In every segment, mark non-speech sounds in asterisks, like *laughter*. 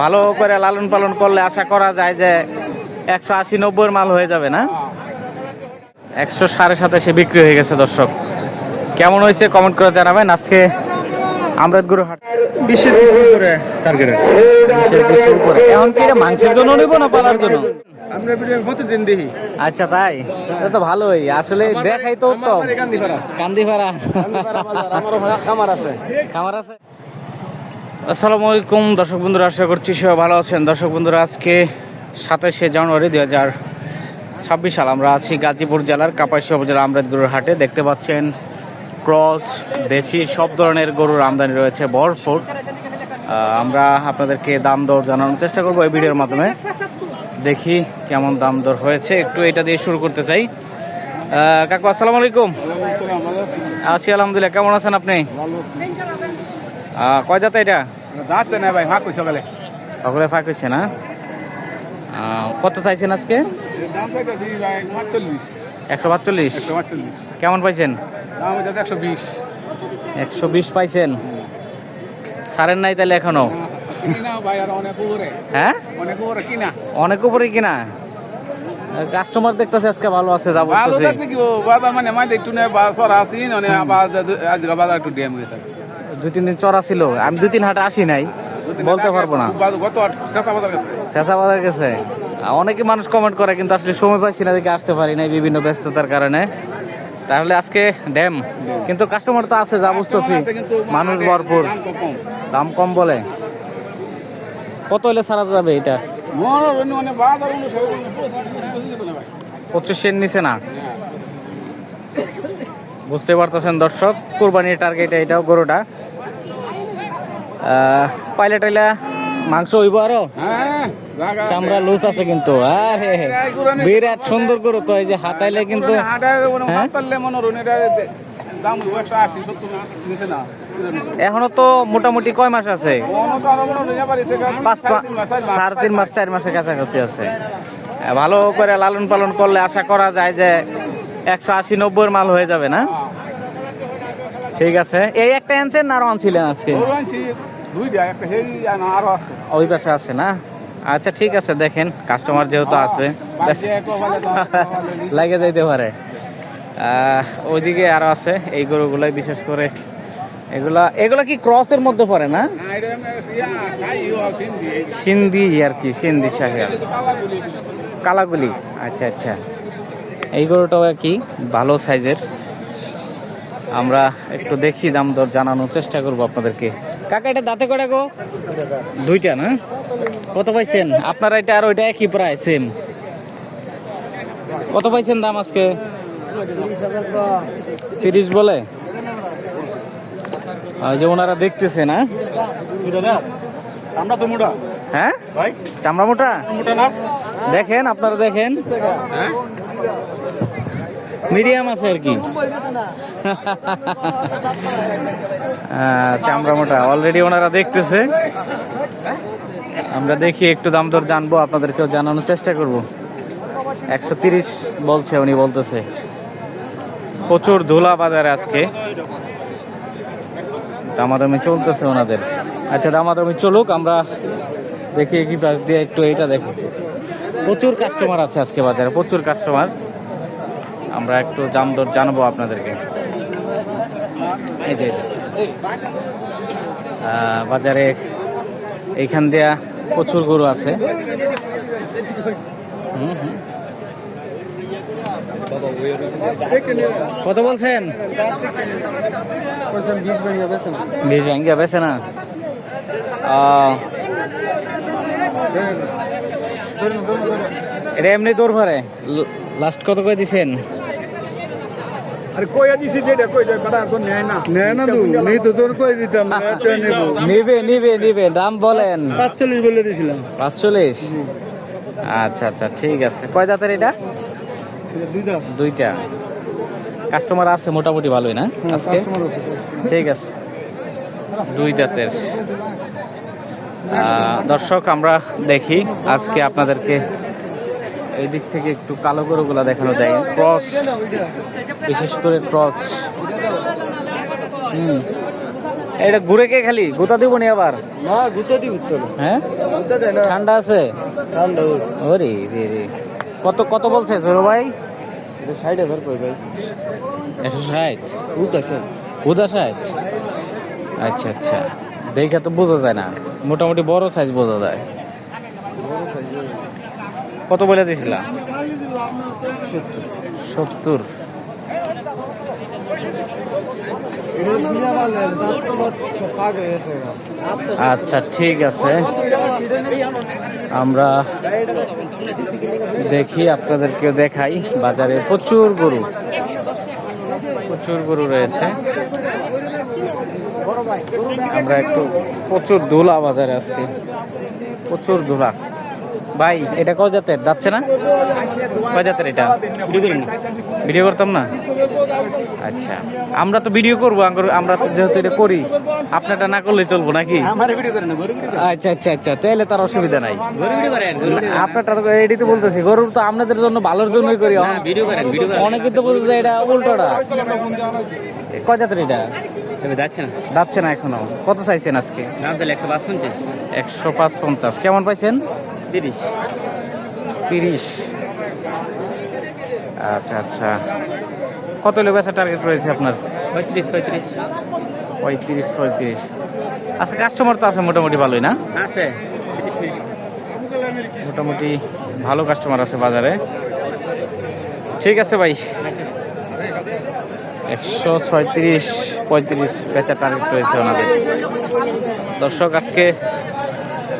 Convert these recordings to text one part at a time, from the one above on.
ভালো করে লালন পালন করলে আশা করা যায় যে একশো আশি নব্বইয়ের মাল হয়ে যাবে না? একশো সাড়ে সাতাশে বিক্রি হয়ে গেছে দর্শক। কেমন হয়েছে কমেন্ট করে জানাবেন। আজকে হাট বিশের কিছু করে টার্গেটের বিশের কিছুর উপরে এখন কি এটা মাংসের জন্য নেব না পালার জন্য? আমরা ভিডিও প্রতিদিন দেখি। আচ্ছা তাই? এটা তো ভালোই। আসলে দেখাই তো উত্তম। কান্দিপাড়া। খামার আছে। খামার আছে? আসসালামু আলাইকুম দর্শক বন্ধুরা আশা করছি সবাই ভালো আছেন। দর্শক বন্ধুরা আজকে সাতাশে জানুয়ারি দুই হাজার ছাব্বিশ সাল আমরা আছি গাজীপুর জেলার কাপাসিয়া উপজেলা আমরাদগুরুর হাটে। দেখতে পাচ্ছেন ক্রস দেশি সব ধরনের গরুর আমদানি রয়েছে আহ, আমরা আপনাদেরকে দাম দর জানানোর চেষ্টা করব এই ভিডিওর মাধ্যমে। দেখি কেমন দাম দর হয়েছে। একটু এটা দিয়ে শুরু করতে চাই। কাকু আসসালামু আলাইকুম। আছি আলহামদুলিল্লাহ। কেমন আছেন আপনি? কয় জাতে এটা? যাচ্ছে না ভাই হাঁক সকালে সকলে ফাঁক হয়েছে না? কত চাইছেন আজকে? একশো পাঁচচল্লিশ কেমন পাইছেন? একশো বিশ। একশো বিশ পাইছেন? সারেন নাই তাহলে এখনও? হ্যাঁ? অনেক উপরে কিনা। অনেক উপরে কিনা? কাস্টমার দেখতেছে আজকে ভালো আছে যা ভালো বুঝতেছি কি বাজার মানে মাঝে একটু নেই বা সর আসি মানে আজ বাজার একটু ড্যাম হয়ে থাকে। দুই তিন দিন চড়া ছিল। আমি দুই তিন হাটে আসি নাই। বলতে পারব না। বাজার গেছে। অনেকে মানুষ কমেন্ট করে, কিন্তু আসলে সময় পাইছি না, দেখে আসতে পারি নাই বিভিন্ন ব্যস্ততার কারণে। তাহলে আজকে ড্যাম। কিন্তু কাস্টমার তো আছে, যা বুঝতেছি। মানুষ ভরপুর। দাম কম বলে। কত হলে সারা যাবে এটা? পঁচিশের নিচে না। বুঝতে পারতেছেন দর্শক, কোরবানির টার্গেট এটাও গরুটা। পাইলা টাইলা মাংস হইব আরও। হ্যাঁ। চামড়া লুজ আছে কিন্তু। আরে বিরাট সুন্দর গরু তো এই যে হাতাইলে কিন্তু হ্যাঁ? হয় এখনও তো মোটামুটি কয় মাস আছে? হয় সাড়ে তিন মাস চার মাসের কাছাকাছি আছে। ভালো করে লালন পালন করলে আশা করা যায় যে একশো আশি নব্বই মাল হয়ে যাবে না? ঠিক আছে। এই একটা আনছেন না আরও আনছিলেন আজকে? ওই পাশে আছে না? আচ্ছা ঠিক আছে দেখেন কাস্টমার যেহেতু আছে। *laughs* লাগে যাইতে পারে। ওইদিকে আরও আছে এই গরুগুলাই বিশেষ করে। এগুলা এগুলা কি ক্রসের মধ্যে পড়ে না? সিন্ধি, আর কি সিন্ধি কালাগুলি। কালাগুলি আচ্ছা আচ্ছা। এই গরুটাও কি ভালো সাইজের আমরা একটু দেখি দাম দর জানানোর চেষ্টা করব আপনাদেরকে। কাকা এটা দাঁতে করে গো? দুইটা না? কত পাইছেন? আপনারা এটা আর ওইটা একই প্রায় সেম কত পাইছেন দাম আজকে? তিরিশ বলে? যে ওনারা দেখতেছে না আমরা তো মোটা? হ্যাঁ ভাই চামড়া মোটা দেখেন আপনারা দেখেন। মিডিয়াম আছে আর কি। চামড়া মোটা। অলরেডি ওনারা দেখতেছে। আমরা দেখি একটু দাম দর জানব, আপনাদেরকেও জানানোর চেষ্টা করব। একশো তিরিশ বলছে উনি, বলতেছে। প্রচুর ধুলা বাজারে আজকে। দামাদামি চলতেছে ওনাদের। আচ্ছা দামাদামি চলুক, আমরা দেখি কি পাশ দিয়ে একটু এইটা দেখি। প্রচুর কাস্টমার আছে আজকে বাজারে, প্রচুর কাস্টমার আমরা একটু দাম দর জানাব আপনাদেরকে। বাজারে এইখান দিয়া প্রচুর গরু আছে। কত বলছেন? বীজ ভাঙ্গিয়া বেছে না? এটা এমনি দৌড় ভরে? লাস্ট কত করে দিছেন? আরে কইয়া দিছি যেটা কই দেয় বেটা তো নেয় না। নেয় না তো নেই তো তোর কই দিতাম না একটা নেব। নিবে নিবে নিবে দাম বলেন। সাতচল্লিশ বলে দিছিলাম। পাঁচচল্লিশ? আচ্ছা আচ্ছা ঠিক আছে। কয় দাঁতের এটা? দুই দুইটা। কাস্টমার আছে মোটামুটি ভালোই না? আজকে? ঠিক আছে। দুই দাঁতের। দর্শক আমরা দেখি আজকে আপনাদেরকে এই দিক থেকে একটু কালো গরুগুলা দেখানো যায়। ক্রস বিশেষ করে ক্রস। হুম। এটা ঘুরে কে খালি? গোতা দিব নি আবার? না গুতে দি উত্তর হ্যাঁ? ঠান্ডা আছে? ঠান্ডা ওরে রে রে। কত কত বলছে জোরো ভাই? এটা সাইড হাজার কই ভাই? একশো ষাট? উত আছে হুদা ষাট? আচ্ছা আচ্ছা। দেখে তো বোঝা যায় না। মোটামুটি বড় সাইজ বোঝা যায়। কত বলে দিয়েছিলাম সত্তর। আচ্ছা ঠিক আছে। আমরা দেখি, আপনাদেরকেও দেখাই। বাজারে প্রচুর গরু। প্রচুর গরু রয়েছে। আমরা একটু প্রচুর ধুলা বাজারে আজকে। প্রচুর ধুলা। ভাই এটা কয় জাতের? যাচ্ছে না? কয় জাতের এটা? ভিডিও ভিডিও করতাম না? আচ্ছা আমরা তো ভিডিও করব আমরা তো যেহেতু এটা করি। আপনারটা না করলে চলবো নাকি? আমার ভিডিও করে না আচ্ছা আচ্ছা আচ্ছা তাহলে তার অসুবিধা নাই। আপনারটা তো এটাই তো বলতেছি গরুর তো আপনাদের জন্য ভালোর জন্যই করি। ভিডিও করেন অনেকে তো বলছে যে এটা উল্টোটা। কয় জাতের এটা? যাচ্ছে না। যাচ্ছে না এখনও। কত চাইছেন আজকে? একশো পাঁচ পঞ্চাশ। কেমন পাইছেন? তিরিশ। তিরিশ। আচ্ছা আচ্ছা। কত হলে বেচা টার্গেট রয়েছে আপনার? পঁয়ত্রিশ ছয়ত্রিশ। পঁয়ত্রিশ ছয়ত্রিশ। আচ্ছা কাস্টমার তো আছে মোটামুটি ভালোই না? আছে। মোটামুটি ভালো কাস্টমার আছে বাজারে। ঠিক আছে ভাই। একশো ছয়ত্রিশ পঁয়ত্রিশ বেচা টার্গেট রয়েছে ওনাদের। দর্শক আজকে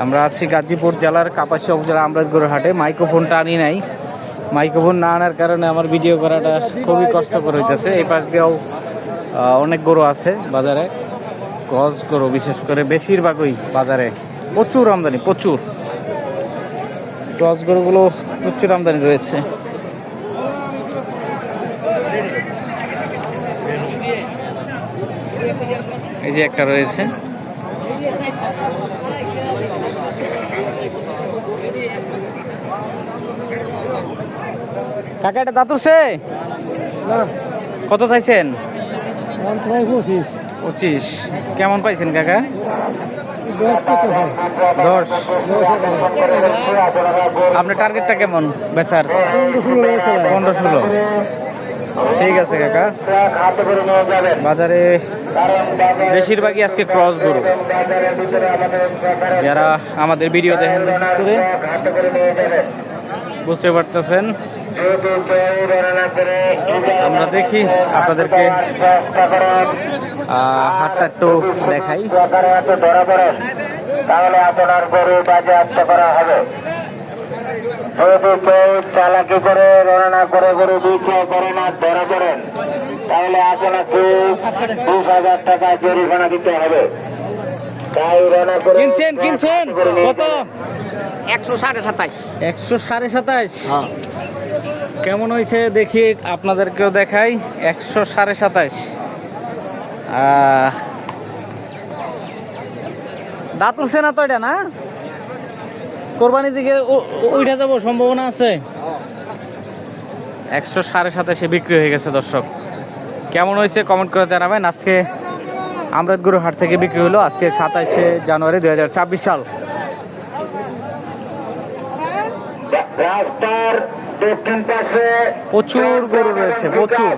আমরা আছি গাজীপুর জেলার কাপাসিয়া উপজেলা আমরাজগড় হাটে। মাইক্রোফোনটা আনি নাই। মাইক্রোফোন না আনার কারণে আমার ভিডিও করাটা খুবই কষ্টকর হইতেছে। এই পাশ দিয়েও অনেক গরু আছে বাজারে। গজ গরু, বিশেষ করে বেশিরভাগই বাজারে। প্রচুর আমদানি, প্রচুর। গজ গরুগুলো প্রচুর আমদানি রয়েছে। এই যে একটা রয়েছে। কাকা এটা দাঁতুরছে না। কত চাইছেন? পঁচিশ। কেমন পাইছেন কাকা? দশ দশ। আপনার টার্গেটটা কেমন বেচার? পনেরো ষোলো ঠিক আছে কাকা। বাজারে বেশিরভাগই আজকে ক্রস গরু। যারা আমাদের ভিডিও দেখেন বিশেষ করে। বুঝতে পারতেছেন? আমরা দেখি আপনাদেরকে হাতটা একটু দেখাই। তাহলে আপনার গরু বাজেয়াপ্ত করা হবে। যদি কেউ চালাকি করে রওনা করে গরু বিক্রয় করে না ধরা করেন তাহলে আপনাকে বিশ হাজার টাকা জরিমানা দিতে হবে। করে কিনছেন কিনছেন কত? একশো সাড়ে সাতাইশ। একশো সাড়ে সাতাশ কেমন হয়েছে দেখি আপনাদেরকেও দেখাই। একশো সাড়ে সাতাশ। দাঁত উঠছে না তো এটা না? কোরবানি দিকে উঠে যাব, সম্ভাবনা আছে? একশো সাড়ে সাতাশে বিক্রি হয়ে গেছে দর্শক। কেমন হয়েছে কমেন্ট করে জানাবেন। আজকে আমরাদগুরু হাট থেকে বিক্রি হলো আজকে সাতাশে জানুয়ারি দুই হাজার ছাব্বিশ সাল। রাস্তার দক্ষিণ পাশে প্রচুর গরু রয়েছে প্রচুর।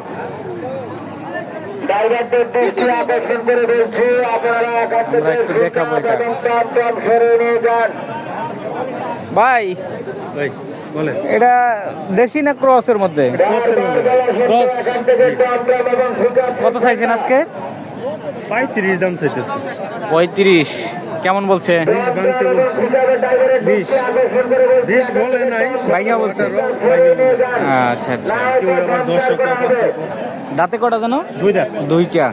ড্রাইভারদের দৃষ্টি আকর্ষণ করে বলছি আপনারা নিয়ে যান। ভাই এটা দেশি না ক্রসের মধ্যে? ক্রস। এবং পিকআপ কত চাইছেন আজকে? পঁয়ত্রিশ দাম চাইতেছে। পঁয়ত্রিশ। কেমন বলছে? বলে নাই ভাইয়া বলছে। আচ্ছা আচ্ছা। দাঁতে কটা যেন? দুই দাম দুইটা।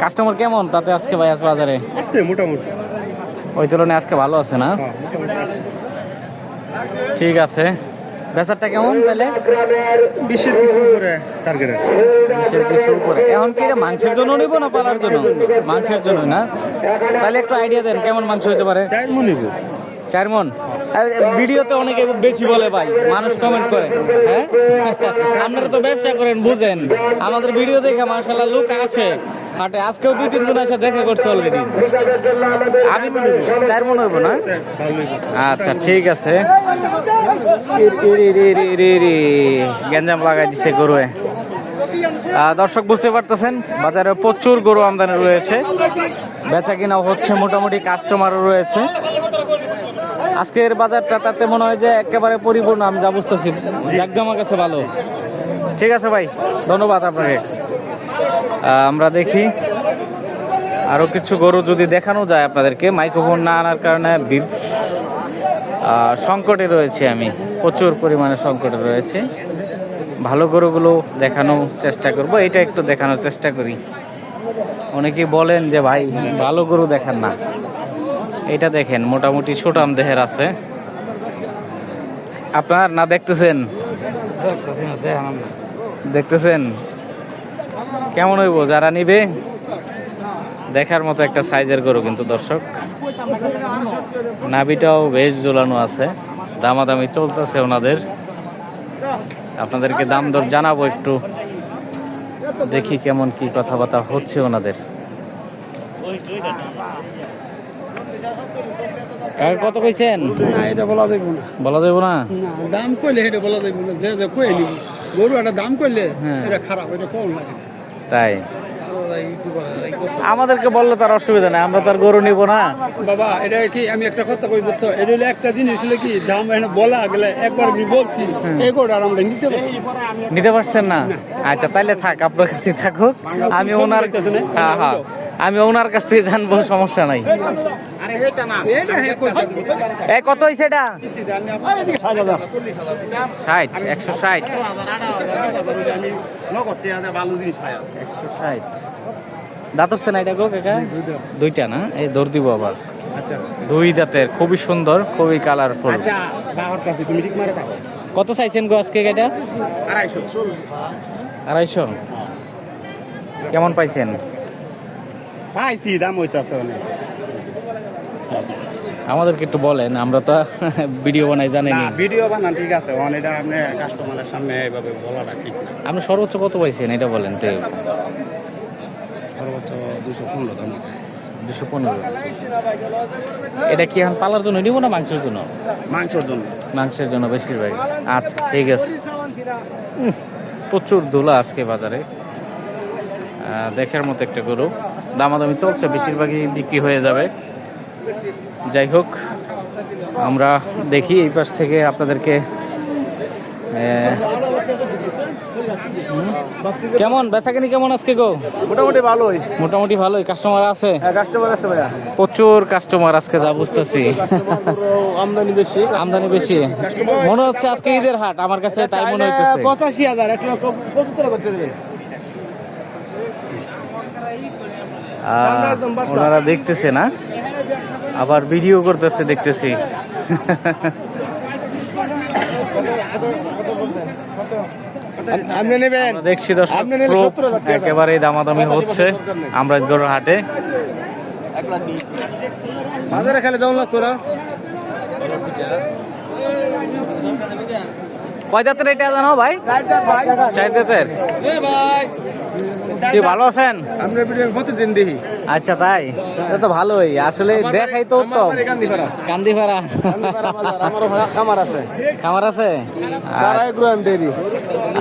কাস্টমার কেমন? তাতে আজকে ভাই আজ বাজারে? আছে মোটামুটি। ওই তুলনায় আজকে ভালো আছে না? হ্যাঁ ঠিক আছে। বেচারটা কেমন তাহলে? বিশের কিছু করে টার্গেট বিশের কিছু উপরে এখন কি এটা মাংসের জন্য নিব না পালার জন্য? মাংসের জন্য না? তাহলে একটু আইডিয়া দেন কেমন মাংস হতে পারে? চার মনিব চার মন? ভিডিওতে অনেকে বেশি বলে ভাই মানুষ কমেন্ট করে হ্যাঁ? আপনারা তো ব্যবসা করেন বুঝেন। আমাদের ভিডিও দেখে মার্শাল্লাহ লোক আসে হাটে আজকেও দুই তিনজন এসে দেখা করছে অলরেডি আমি নিবো চার মনে হইব না? আচ্ছা ঠিক আছে। গ্যাঞ্জাম লাগাই দিছে গরুয়ে। দর্শক বুঝতে পারতেছেন, বাজারে প্রচুর গরু আমদানি রয়েছে। বেচা কিনা হচ্ছে মোটামুটি কাস্টমারও রয়েছে। আজকের বাজারটা তাতে মনে হয় যে একেবারে পরিপূর্ণ, আমি যা বুঝতেছি। জাকজমা কাছে ভালো। ঠিক আছে ভাই, ধন্যবাদ আপনাকে। আমরা দেখি। আরও কিছু গরু যদি দেখানো যায় আপনাদেরকে মাইক্রোফোন না আনার কারণে সংকটে রয়েছে আমি। প্রচুর পরিমাণে সংকটে রয়েছে। ভালো গরুগুলো দেখানোর চেষ্টা করব এটা একটু দেখানোর চেষ্টা করি। অনেকেই বলেন যে ভাই ভালো গরু দেখান না। এটা দেখেন মোটামুটি ছোটাম দেহের আছে। আপনার না দেখতেছেন? দেখতেছেন? কেমন হইব? যারা নিবে দেখার মতো একটা সাইজের গরু কিন্তু দর্শক। নাভিটাও বেশ ঝোলানো আছে। দামাদামি চলতেছে ওনাদের। আপনাদেরকে দাম দর জানাব একটু। দেখি কেমন কি কথাবার্তা হচ্ছে ওনাদের। কত কইছেন? না এটা বলা যাবে না। বলা যাবে না? দাম কইলে এটা বলা যাবে না। যে যে কই গরু একটা দাম কইলে হ্যাঁ। এটা খারাপ এটা কম লাগে। তাই? আমাদেরকে বললে তার অসুবিধা নেই আমরা তার গরু নিব না। বাবা এটা কি আমি একটা কথা কই বুঝছ? এটা হলো একটা জিনিস হলো কি দাম এখানে বলা গেলে একবার আমি বলছি এই আর আমরা নিতে পারছি নিতে পারছেন না? আচ্ছা তাহলে থাক আপনার কাছে থাকুক। আমি ওনার? হ্যাঁ হ্যাঁ। আমি ওনার কাছ থেকে জানব, সমস্যা নাই। এটা হ্যাঁ এ, কত হয়েছে এটা? ষাট, একশো ষাট। একশো ষাট। এটা গো, কাকা? দুইটা না? এই দৌড় দিব আবার। দুই দাঁতের, খুবই সুন্দর, খুবই কালারফুল কত চাইছেন গো আজকে এটা? আড়াইশো? কেমন পাইছেন? পাইছি দাম হইতাছে অনেক। আমাদেরকে একটু বলেন আমরা তো ভিডিও বানাই জানি না ভিডিও বানান ঠিক আছে। অন এটা আপনি কাস্টমারের সামনে এইভাবে বলাটা ঠিক না। আপনি সর্বোচ্চ কত পাইছেন এটা বলেন তো। সর্বোচ্চ দুশো পনেরো দাম দুশো পনেরো। এটা কি এখন পালার জন্য নিব না মাংসের জন্য? মাংসর জন্য। মাংসের জন্য বেশ বেশিরভাগ আচ্ছা ঠিক আছে। প্রচুর দোলা আজকে বাজারে। দেখার মতো একটা গরু। দামাদামি চলছে বেশিরভাগই বিক্রি হয়ে যাবে। যাই হোক আমরা দেখি এই পাশ থেকে আপনাদেরকে কেমন? বেচাকেনি কেমন আজকে গো? মোটামুটি ভালোই। মোটামুটি ভালোই? কাস্টমার আছে? হ্যাঁ কাস্টমার আছে ভাইয়া। প্রচুর কাস্টমার আজকে যা বুঝতেছি। আমদানি বেশি আমদানি বেশি। মনে হচ্ছে আজকে ঈদের হাট আমার কাছে তাই মনে হইতেছে। পঁচাশি হাজার এক লক্ষ পঁচাত্তর করতে দেবে আহ, ওনারা দেখতেছে না। আবার ভিডিও করতেছে দেখতেছি। আপনি নেবেন। দেখছি দর্শক আপনি নিলে খুব 70,000 টাকা। একেবারেই দামাদামি হচ্ছে আমরা গরুর হাটে। বাজারে খেলে দাম লাগতো না? কয় দাঁতের এটা জানো ভাই? চার দাঁতের? কি ভালো আছেন? আমরা ভিডিও প্রতিদিন দেখি। আচ্ছা তাই? এটা তো ভালোই। আসলে দেখাই তো উত্তম। কান্দিপাড়া খামার আছে। খামার আছে?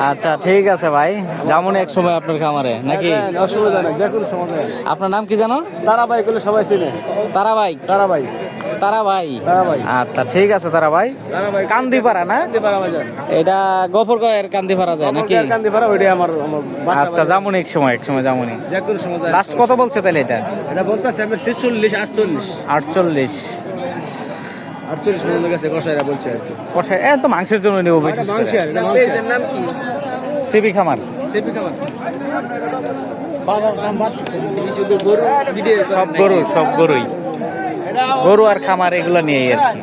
আচ্ছা ঠিক আছে ভাই। যেমন এক সময় আপনার খামারে নাকি? অসুবিধা নেই যে কোনো সময়। আপনার নাম কি জানো? তারা ভাই সবাই চিনে। তারা ভাই তারা ভাই তারা ভাই আচ্ছা ঠিক আছে তারা ভাই কান্দিপাড়া না? এটা গফরগয়ের কান্দিপাড়া যায় নাকি? কান্দি পারা ওইটাই আমার আমার আচ্ছা যেমন এক সময় এক সময় যেমনই যে কোনো সময় লাস্ট কত বলছে তাহলে এটা? এটা বলতেছে আমি ছেচল্লিশ আটচল্লিশ। আটচল্লিশ। আটচল্লিশ পর্যন্ত গেছে কষাইরা বলছে আর কি। কষায় এ তো মাংসের জন্য নেব বিশেষ মাংস করে। আর এটা মাংস নাম কি? সিবি খামার। সব গরু সব গরুই। গরু আর খামার এগুলো নিয়েই আর কি।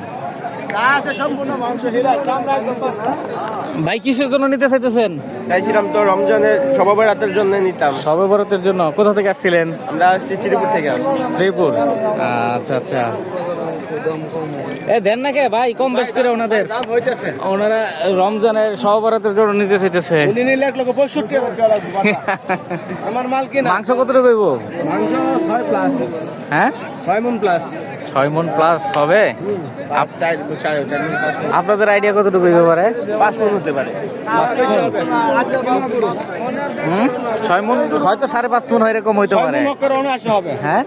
ভাই কিসের জন্য নিতে চাইতেছেন? চাইছিলাম তো রমজানের সবাবরাতের জন্য নিতাম। সবাবরাতের জন্য? কোথা থেকে আসছিলেন? আমরা আসছি শ্রীপুর থেকে। শ্রীপুর? আচ্ছা আচ্ছা। এ দেন না কে? ভাই কম বেশ করে ওনাদের। ওনারা রমজানের সহবরাতের জন্য নিতে চাইতেছে। আমার মাল কি মাংস কত রকম মাংস ছয় প্লাস হ্যাঁ? ছয় মন প্লাস ছয় মন প্লাস হবে। আপনাদের আইডিয়া কতটুকু হতে পারে। পাঁচ মন হতে পারে। ছয় মন হয়তো সাড়ে পাঁচ মন এরকম হইতে পারে। হ্যাঁ?